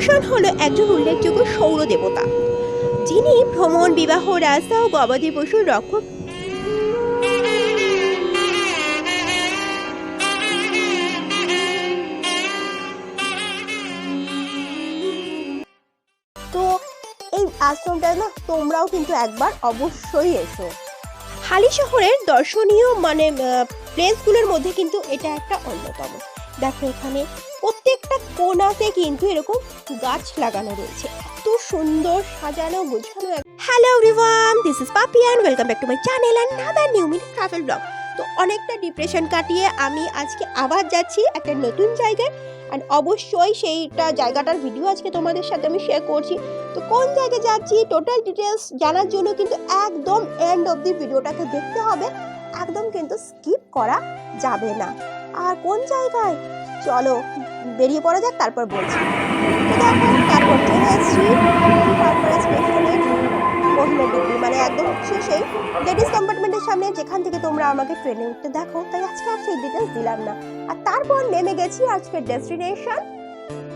বিভূষণ হলো একজন উল্লেখযোগ্য সৌর দেবতা যিনি ভ্রমণ বিবাহ রাস্তা ও গবাদি পশুর রক্ষক। তো এই আশ্রমটা না তোমরাও কিন্তু একবার অবশ্যই এসো। হালি শহরের দর্শনীয় মানে প্লেসগুলোর মধ্যে কিন্তু এটা একটা অন্যতম। দেখো এখানে কোণাতে কিন্তু এরকম গাছ লাগানো রয়েছে। এত সুন্দর সাজানো, গোছানো hello everyone this is Papi and welcome back to my channel and another new mini travel vlog তো অনেকটা ডিপ্রেশন কাটিয়ে আমি আজকে আবার যাচ্ছি একটা নতুন জায়গায় অ্যান্ড অবশ্যই সেইটা জায়গাটার ভিডিও আজকে তোমাদের সাথে আমি শেয়ার করছি। তো কোন জায়গায় যাচ্ছি টোটাল ডিটেলস জানার জন্য কিন্তু একদম এন্ড অব দি ভিডিওটাকে দেখতে হবে। একদম কিন্তু স্কিপ করা যাবে না। আর কোন জায়গায়? চলো বেরিয়ে পড়া যাক, তারপর বলছি। দেখো, তারপর চলে মানে একদম হচ্ছে সেই লেডিস কম্পার্টমেন্টের সামনে যেখান থেকে তোমরা আমাকে ট্রেনে উঠতে দেখো, তাই আজকে আর সেই ডিটেলস দিলাম না। আর তারপর নেমে গেছি আজকের ডেস্টিনেশন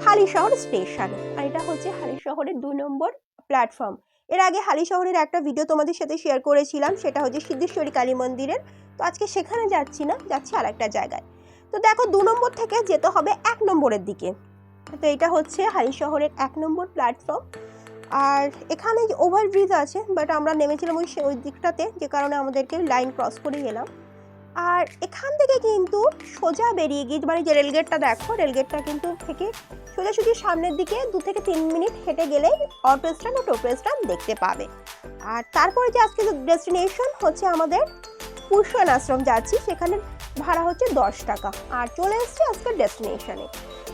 হালিশহর স্টেশন আর এটা হচ্ছে হালিশহরের দু নম্বর প্ল্যাটফর্ম এর আগে হালিশহরের একটা ভিডিও তোমাদের সাথে শেয়ার করেছিলাম, সেটা হচ্ছে সিদ্ধেশ্বরী কালী মন্দিরের। তো আজকে সেখানে যাচ্ছি না, যাচ্ছি আর একটা জায়গায়। তো দেখো দু নম্বর থেকে যেতে হবে এক নম্বরের দিকে। তো এটা হচ্ছে হালিশহরের এক নম্বর প্ল্যাটফর্ম আর এখানে যে ওভারব্রিজ আছে বাট আমরা নেমেছিলাম ওই ওই দিকটাতে, যে কারণে আমাদেরকে লাইন ক্রস করে গেলাম। আর এখান থেকে কিন্তু সোজা বেরিয়ে গিয়ে মানে যে রেলগেটটা দেখো রেলগেটটা কিন্তু থেকে সোজাসুজি সামনের দিকে দু থেকে তিন মিনিট হেঁটে গেলেই অটো স্ট্যান্ড ও টোটো স্ট্যান্ড দেখতে পাবে। আর তারপরে যে আজকে ডেস্টিনেশন হচ্ছে আমাদের পুষ্পন আশ্রম যাচ্ছি, সেখানে ভাড়া হচ্ছে দশ টাকা। আর চলে এসেছি আজকের ডেস্টিনেশনে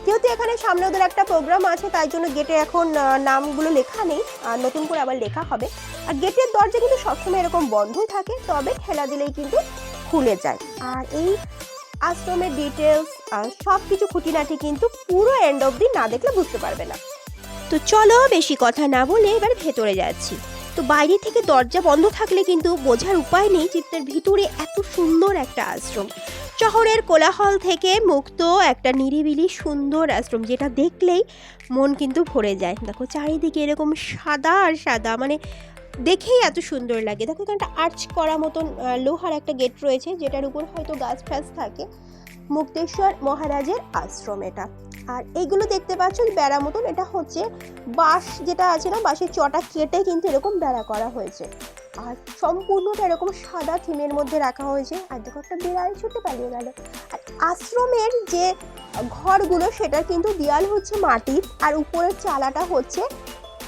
যেহেতু এখানে সামনে ওদের একটা প্রোগ্রাম আছে, তাই জন্য গেটে এখন নামগুলো লেখা নেই। আর নতুন করে আবার লেখা হবে। আর গেটের দরজা কিন্তু সবসময় এরকম বন্ধই থাকে, তবে ঠেলা দিলেই কিন্তু খুলে যায়। আর এই আশ্রমের ডিটেলস সব কিছু খুঁটিনাটি কিন্তু পুরো এন্ড অবধি না দেখলে বুঝতে পারবে না। তো চলো বেশি কথা না বলে এবার ভেতরে যাচ্ছি। তো বাইরে থেকে দরজা বন্ধ থাকলে কিন্তু বোঝার উপায় নেই চিত্রের ভিতরে এত সুন্দর একটা আশ্রম। শহরের কোলাহল থেকে মুক্ত একটা নিরিবিলি সুন্দর আশ্রম যেটা দেখলেই মন কিন্তু ভরে যায়। দেখো চারিদিকে এরকম সাদা আর সাদা মানে দেখেই এত সুন্দর লাগে। দেখো এখানটা আর্চ করা মতন লোহার একটা গেট রয়েছে যেটার উপর হয়তো গাছ ফাছ থাকে। মুক্তেশ্বর মহারাজের আশ্রম এটা। আর এইগুলো দেখতে পাচ্ছ বেড়া মতন। এটা হচ্ছে বাঁশ যেটা আছে না, বাঁশের চটা কেটে কিন্তু এরকম বেড়া করা হয়েছে। আর সম্পূর্ণটা এরকম সাদা থিমের মধ্যে রাখা হয়েছে। আর দেখো একটা বিড়াল ছুটে পালিয়ে গেল। আর আশ্রমের যে ঘরগুলো, সেটা কিন্তু দেয়াল হচ্ছে মাটির। আর উপরের চালাটা হচ্ছে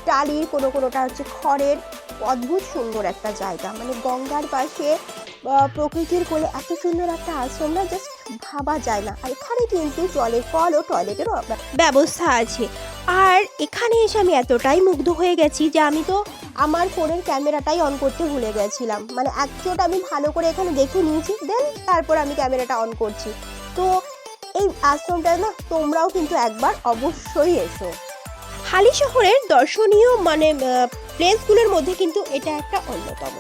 টালির কোনো কোনোটা হচ্ছে খড়ের। অদ্ভুত সুন্দর একটা জায়গা। মানে গঙ্গার পাশে প্রকৃতির কোলে এত সুন্দর একটা আশ্রম না জাস্ট ভাবা যায় না। আর এখানে কিন্তু জলের কল ও টয়লেটেরও ব্যবস্থা আছে। আর এখানে এসে আমি এতটাই মুগ্ধ হয়ে গেছি যে আমি তো আমার ফোনের ক্যামেরাটাই অন করতে ভুলে গেছিলাম। মানে চোট আমি ভালো করে এখানে দেখে নিয়েছি দেন তারপর আমি ক্যামেরাটা অন করছি। তো এই আশ্রমটা না, তোমরাও কিন্তু একবার অবশ্যই এসো। হালি শহরের দর্শনীয় মানে প্লেসগুলোর মধ্যে কিন্তু এটা একটা অন্যতম।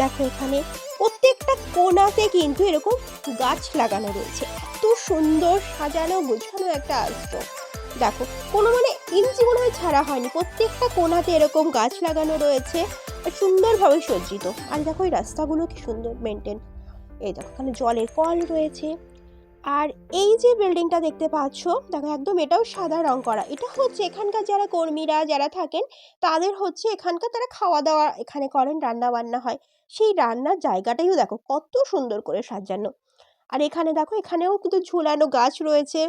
দেখো এখানে প্রত্যেকটা কোনাতে কিন্তু এরকম গাছ লাগানো রয়েছে। এত সুন্দর সাজানো, গোছানো একটা আশ্রম। দেখো, কোনো মানে ইঞ্চি মনে হয় ছাড়া হয়নি। প্রত্যেকটা কোনাতে এরকম গাছ লাগানো রয়েছে আর সুন্দরভাবে সজ্জিত। আর দেখো এই রাস্তাগুলো কি সুন্দর মেনটেন এই দেখো, এখানে জলের কল রয়েছে। আর এই যে বিল্ডিংটা দেখতে পাচ্ছ, দেখো একদম এটাও সাদা রং করা। এটা হচ্ছে এখানকার যারা কর্মীরা, যারা থাকেন, তাদের হচ্ছে এখানকার তারা খাওয়া দাওয়া এখানে করেন রান্না বান্না হয়। সেই রান্নার জায়গাটাইও দেখো কত সুন্দর করে সাজানো। আর এখানে দেখো, এখানেও কিন্তু ঝুলানো গাছ রয়েছে।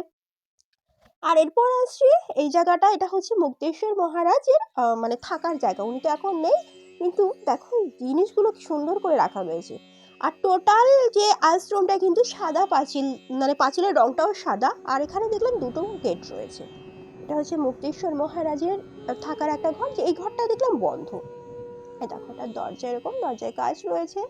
আর এরপর আসছি, এই জায়গাটা, এটা হচ্ছে মুক্তেশ্বর মহারাজের মানে থাকার জায়গা। উনি তো এখন নেই, কিন্তু দেখো জিনিসগুলো সুন্দর করে রাখা রয়েছে আর টোটাল যে আশ্রমটা কিন্তু সাদা পাঁচিল মানে পাঁচিলের রংটাও সাদা, আর এখানে দেখলাম দুটো গেট রয়েছে। এটা হচ্ছে মুক্তেশ্বর মহারাজের থাকার একটা ঘর, যে এই ঘরটা দেখলাম বন্ধ। এটা এটা দরজা এরকম, দরজায় কাজ রয়েছে।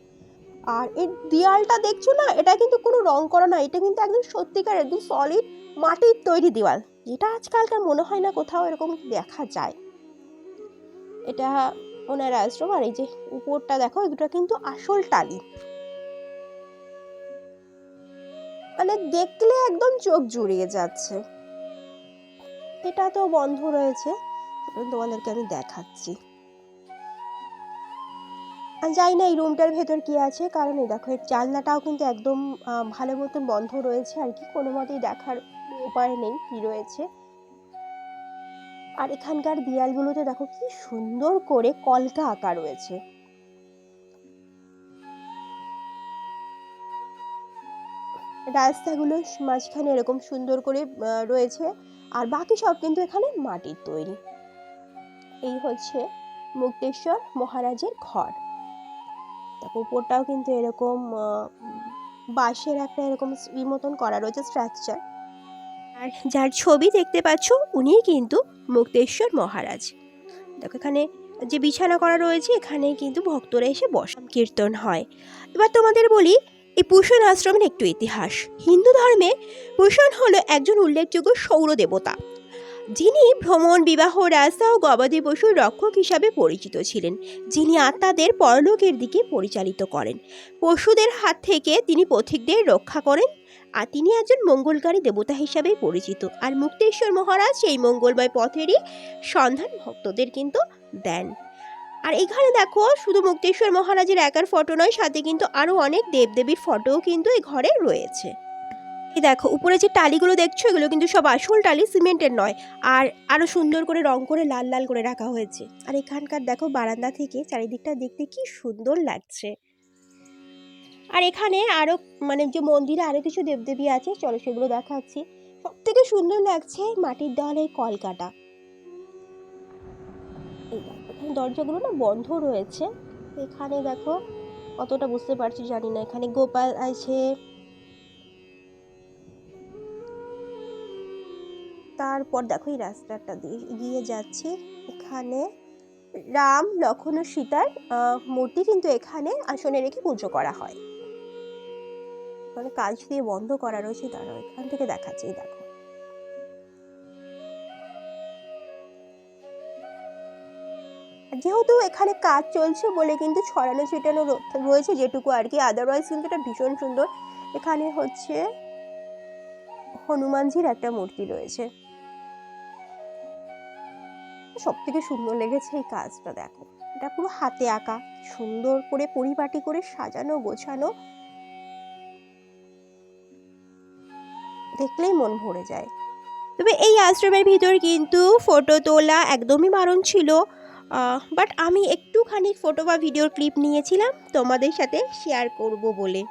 আর এই দেয়ালটা দেখছ না? এটা কিন্তু কোনো রং করা না এটা কিন্তু একদম সত্যিকার, একদম সলিড মাটির তৈরি দেওয়াল যেটা আজকালকার মনে হয় না কোথাও এরকম দেখা যায়। এটা ওনার আশ্রম, আর এই যে উপরটা দেখো, এগুলো কিন্তু আসল টালি। মানে দেখলে একদম চোখ জুড়িয়ে যাচ্ছে। এটা তো বন্ধ রয়েছে। তোমাদেরকে আমি দেখাচ্ছি। জানি না এই রুমটার ভেতর কি আছে, কারণ এই দেখো, এর জানলাটাও কিন্তু একদম ভালো মতন বন্ধ রয়েছে, আর কি কোনো মতেই দেখার উপায় নেই কি রয়েছে। আর এখানকার দেয়ালগুলোতে দেখো কি সুন্দর করে কলকা আঁকা রয়েছে। রাস্তাগুলো মাঝখানে এরকম সুন্দর করে রয়েছে। আর বাকি সব কিন্তু এখানে মাটির তৈরি। এই হচ্ছে মুক্তেশ্বর মহারাজের ঘর। উপরটাও কিন্তু এরকম বাঁশের একটা এরকম মতন করা রয়েছে স্ট্রাকচার আর যার ছবি দেখতে পাচ্ছ উনিই কিন্তু মুক্তেশ্বর মহারাজ। দেখো, এখানে যে বিছানা করা রয়েছে এখানে কিন্তু ভক্তরা এসে বসাম কীর্তন হয়। এবার তোমাদের বলি এই পুষণ আশ্রমের একটু ইতিহাস। হিন্দু ধর্মে পুষণ হলো একজন উল্লেখযোগ্য সৌর দেবতা। যিনি ভ্রমণ, বিবাহ রাস্তা ও গবাদি পশুর রক্ষক হিসাবে পরিচিত ছিলেন। যিনি আত্মাদের পরলোকের দিকে পরিচালিত করেন। পশুদের হাত থেকে তিনি পথিকদের রক্ষা করেন আর তিনি একজন মঙ্গলকারী দেবতা হিসাবে পরিচিত। আর মুক্তেশ্বর মহারাজ সেই মঙ্গলময় পথেরই সন্ধান ভক্তদের কিন্তু দেন। আর এখানে দেখো, শুধু মুক্তেশ্বর মহারাজের একার ফটো নয়, সাথে কিন্তু আরও অনেক দেবদেবীর ফটোও কিন্তু এই ঘরে রয়েছে। এই দেখো, উপরে যে টালিগুলো দেখছ, এগুলো কিন্তু সব আসল টালি, সিমেন্টের নয়। আর আরও সুন্দর করে রং করে লাল লাল করে রাখা হয়েছে। আর এখানকার দেখো, বারান্দা থেকে চারিদিকটা দেখতে কি সুন্দর লাগছে। আর এখানে আরও মানে যে মন্দিরে আরও কিছু দেবদেবী আছে, চলো সেগুলো দেখাচ্ছি। সব থেকে সুন্দর লাগছে মাটির দেওয়ালে কলকাটা। দরজাগুলো না বন্ধ রয়েছে। এখানে দেখো অতটা বুঝতে পারছি জানি না। এখানে গোপাল আছে। তারপর দেখো এই রাস্তাটা দিয়ে এগিয়ে যাচ্ছে। এখানে রাম, লক্ষণ ও সীতার মূর্তি কিন্তু এখানে আসনে রেখে পুজো করা হয়। মানে কাজ দিয়ে বন্ধ করা রয়েছে তারা এখান থেকে দেখাচ্ছে দেখো। যেহেতু এখানে কাজ চলছে বলে কিন্তু ছড়ানো ছিটানো রয়েছে যেটুকু আর কি। আদারওয়াইজ কিন্তু এটা ভীষণ সুন্দর। এখানে হচ্ছে হনুমানজির একটা মূর্তি রয়েছে। সব থেকে সুন্দর লেগেছে এই কাজটা, দেখো। এটা পুরো হাতে আঁকা। সুন্দর করে পরিপাটি করে সাজানো, গোছানো। দেখলেই মন ভরে যায়। তবে এই আশ্রমের ভিতর কিন্তু ফটো তোলা একদমই বারণ ছিল। বাট আমি একটুখানি ফটো বা ভিডিও ক্লিপ নিয়েছিলাম তোমাদের সাথে শেয়ার করব বলে।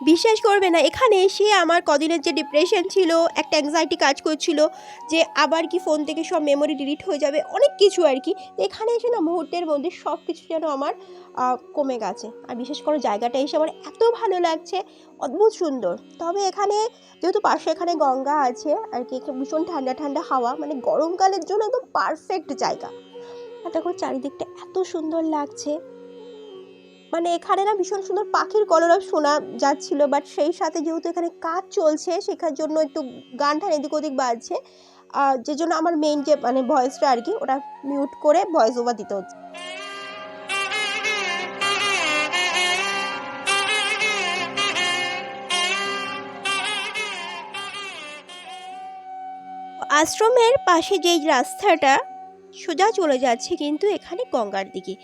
বিশ্বাস করবে না। এখানে এসে আমার কদিনের যে ডিপ্রেশন ছিল, একটা অ্যাংজাইটি কাজ করছিল যে আবার কি ফোন থেকে সব মেমোরি ডিলিট হয়ে যাবে, অনেক কিছু আর কি। এখানে এসে না মুহূর্তের মধ্যে সব কিছু যেন আমার কমে গেছে। আর বিশেষ করে জায়গাটা এসে আমার এত ভালো লাগছে, অদ্ভুত সুন্দর। তবে এখানে যেহেতু পাশে এখানে গঙ্গা আছে, আর কি ভীষণ ঠান্ডা ঠান্ডা হাওয়া মানে গরমকালের জন্য একদম পারফেক্ট জায়গা। আর দেখো চারিদিকটা এত সুন্দর লাগছে। মানে এখানে না ভীষণ সুন্দর পাখির কলরব শোনা যাচ্ছিল বাট সেই সাথে যেহেতু এখানে কাজ চলছে, শেখার জন্য একটু গান টান এদিক ওদিক বাজছে। যে জন্য আমার মেইন যে মানে ভয়েসটা আর কি, ওটা মিউট করে ভয়েস ওভার দিতে হচ্ছে। আশ্রমের পাশে যেই রাস্তাটা সোজা চলে যাচ্ছে কিন্তু এখানে গঙ্গার দিকে।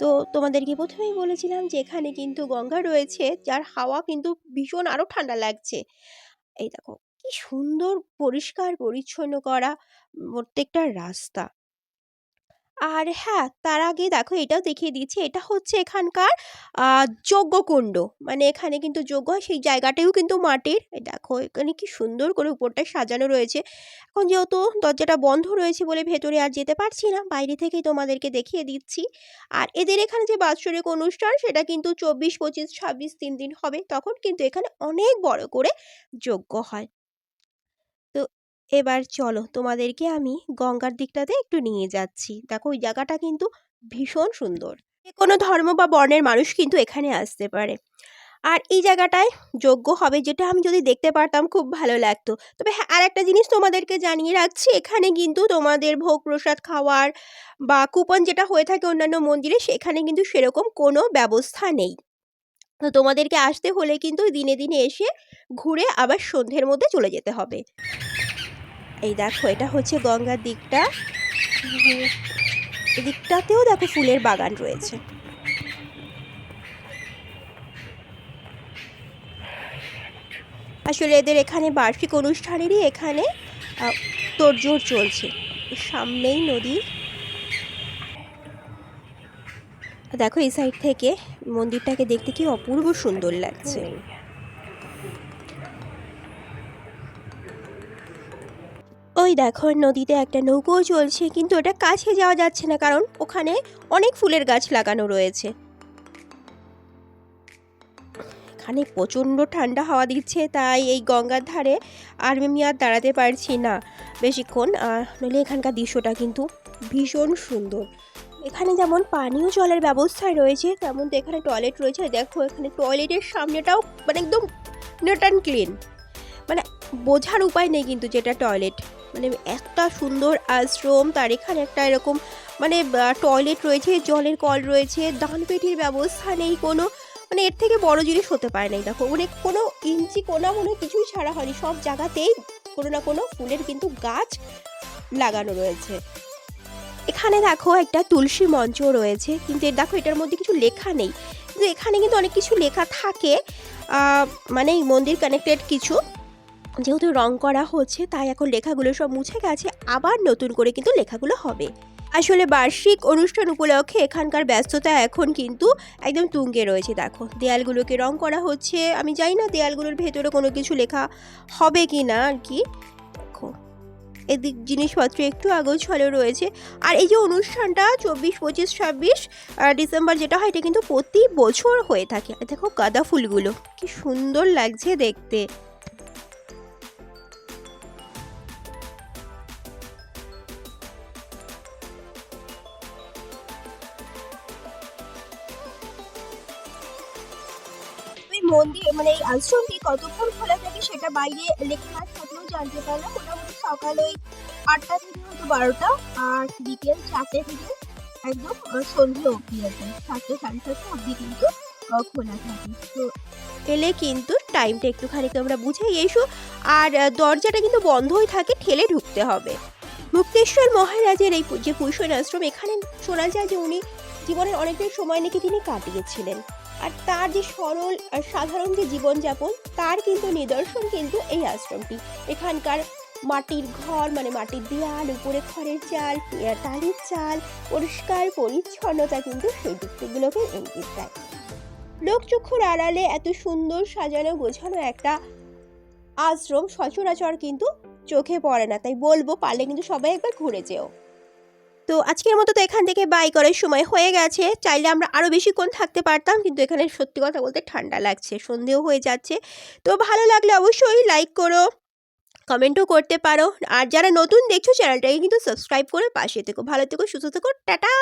তো তোমাদেরকে প্রথমেই বলেছিলাম যে, এখানে কিন্তু গঙ্গা রয়েছে, যার হাওয়া কিন্তু ভীষণ আরও ঠান্ডা লাগছে। এই দেখো, কি সুন্দর পরিষ্কার পরিচ্ছন্ন করা প্রত্যেকটা রাস্তা। আর হ্যাঁ তার আগে দেখো এটাও দেখিয়ে দিচ্ছি, এটা হচ্ছে এখানকার যজ্ঞকুণ্ড। মানে এখানে কিন্তু যজ্ঞ হয়, সেই জায়গাটাও কিন্তু মাটির দেখো এখানে কি সুন্দর করে উপরটা সাজানো রয়েছে। এখন যেহেতু দরজাটা বন্ধ রয়েছে বলে ভেতরে আর যেতে পারছি না, বাইরে থেকেই তোমাদেরকে দেখিয়ে দিচ্ছি। আর এদের এখানে যে বাৎসরিক অনুষ্ঠান, সেটা কিন্তু চব্বিশ, পঁচিশ, ছাব্বিশ, তিন দিন হবে, তখন কিন্তু এখানে অনেক বড় করে যজ্ঞ হয়। এবার চলো তোমাদেরকে আমি গঙ্গার দিকটাতে একটু নিয়ে যাচ্ছি। দেখো, ওই জায়গাটা কিন্তু ভীষণ সুন্দর। কোনো ধর্ম বা বর্ণের মানুষ কিন্তু এখানে আসতে পারে। আর এই জায়গাটায় যোগ্য হবে যেটা আমি যদি দেখতে পারতাম খুব ভালো লাগতো। তবে হ্যাঁ আর একটা জিনিস তোমাদেরকে জানিয়ে রাখছি, এখানে কিন্তু তোমাদের ভোগ প্রসাদ খাওয়ার বা কুপন যেটা হয়ে থাকে অন্যান্য মন্দিরে, সেখানে কিন্তু সেরকম কোনো ব্যবস্থা নেই। তো তোমাদেরকে আসতে হলে কিন্তু দিনে দিনে এসে ঘুরে আবার সন্ধ্যের মধ্যে চলে যেতে হবে। এই দেখো এটা হচ্ছে গঙ্গার দিকটা। উম, এদিকটাতেও দেখো ফুলের বাগান রয়েছে। আসলে এদের এখানে বার্ষিক অনুষ্ঠানেরই এখানে তোড়জোড় চলছে। সামনেই নদী। দেখো এই সাইড থেকে মন্দিরটাকে দেখতে কি অপূর্ব সুন্দর লাগছে। ওই দেখো, নদীতে একটা নৌকোও চলছে, কিন্তু ওটা কাছে যাওয়া যাচ্ছে না, কারণ ওখানে অনেক ফুলের গাছ লাগানো রয়েছে। এখানে প্রচণ্ড ঠান্ডা হাওয়া দিচ্ছে, তাই এই গঙ্গার ধারে আর আমি আর দাঁড়াতে পারছি না বেশিক্ষণ। নইলে এখানকার দৃশ্যটা কিন্তু ভীষণ সুন্দর। এখানে যেমন পানীয় জলের ব্যবস্থা রয়েছে, তেমন তো এখানে টয়লেট রয়েছে। দেখো, এখানে টয়লেটের সামনেটাও মানে একদম নেট অ্যান্ড ক্লিন। মানে বোঝার উপায় নেই কিন্তু যেটা টয়লেট। মানে একটা সুন্দর আশ্রম, তার এখানে একটা এরকম মানে টয়লেট রয়েছে, জলের কল রয়েছে, দান পেটির ব্যবস্থা নেই কোনো। মানে এর থেকে বড় জিনিস হতে পারে নাই। দেখো মানে কোনো ইঞ্চি কোনা মনে কিছুই ছাড়া হয়নি। সব জায়গাতেই কোনো না কোনো ফুলের কিন্তু গাছ লাগানো রয়েছে। এখানে দেখো একটা তুলসী মঞ্চ রয়েছে, কিন্তু দেখো এটার মধ্যে কিছু লেখা নেই। কিন্তু এখানে কিন্তু অনেক কিছু লেখা থাকে। মানে মন্দির কানেক্টেড কিছু। যেহেতু রং করা হচ্ছে, তাই এখন লেখাগুলো সব মুছে গেছে, আবার নতুন করে কিন্তু লেখাগুলো হবে। আসলে বার্ষিক অনুষ্ঠান উপলক্ষে এখানকার ব্যস্ততা এখন কিন্তু একদম তুঙ্গে রয়েছে, দেখো। দেয়ালগুলোকে রং করা হচ্ছে, আমি জানি না দেয়ালগুলোর ভেতরে কোনো কিছু লেখা হবে কি না আর কি। দেখো, এদিক জিনিসপত্র একটু আগোছালো রয়েছে। আর এই যে অনুষ্ঠানটা চব্বিশ, পঁচিশ, ছাব্বিশ ডিসেম্বর যেটা হয়, এটা কিন্তু প্রতি বছর হয়ে থাকে। দেখো গাঁদা ফুলগুলো, কি সুন্দর লাগছে দেখতে। মন্দির মানে এই আশ্রমটি কতক্ষণ খোলা থাকে সেটা বাইরে লেখা না থাকলেও জানতে পারলাম। মোটামুটি সকাল ওই আটটা থেকে হয়তো বারোটা আর বিকেল চারটে থেকে একদম সন্ধ্যে অবধি আর কি। চারটে সাড়ে চারটে অবধি কিন্তু খোলা থাকে। তো এলে কিন্তু টাইমটা একটুখানি তোমরা বুঝে এসো। আর দরজাটা কিন্তু বন্ধই থাকে, ঠেলে ঢুকতে হবে। মুক্তেশ্বর মহারাজের এই যে পুষ্পন আশ্রম, এখানে শোনা যায় যে উনি জীবনের অনেকটাই সময় নাকি তিনি কাটিয়েছিলেন। আর তার যে সরল আর সাধারণ যে জীবনযাপন, তার কিন্তু নিদর্শন কিন্তু এই আশ্রমটি। এখানকার মাটির ঘর মানে মাটির দেয়াল, উপরে খড়ের চাল টালির চাল, পরিষ্কার, পরিচ্ছন্নতা কিন্তু সেই দিকগুলোকে ইঙ্গিত দেয়। লোকচক্ষুর আড়ালে এত সুন্দর সাজানো, গোছানো একটা আশ্রম সচরাচর কিন্তু চোখে পড়ে না। তাই বলব, পারলে কিন্তু সবাই একবার ঘুরে যেও। তো আজকের মতো তো এখান থেকে বাই করার সময় হয়ে গেছে। চাইলে আমরা আরও বেশিক্ষণ থাকতে পারতাম, কিন্তু এখানে সত্যি কথা বলতে ঠান্ডা লাগছে, সন্ধেও হয়ে যাচ্ছে। তো ভালো লাগলে অবশ্যই লাইক করো কমেন্টও করতে পারো। আর যারা নতুন দেখছ চ্যানেলটাকে কিন্তু সাবস্ক্রাইব করে পাশে থেকো। ভালো থেকো, সুস্থ থেকো, টাটা!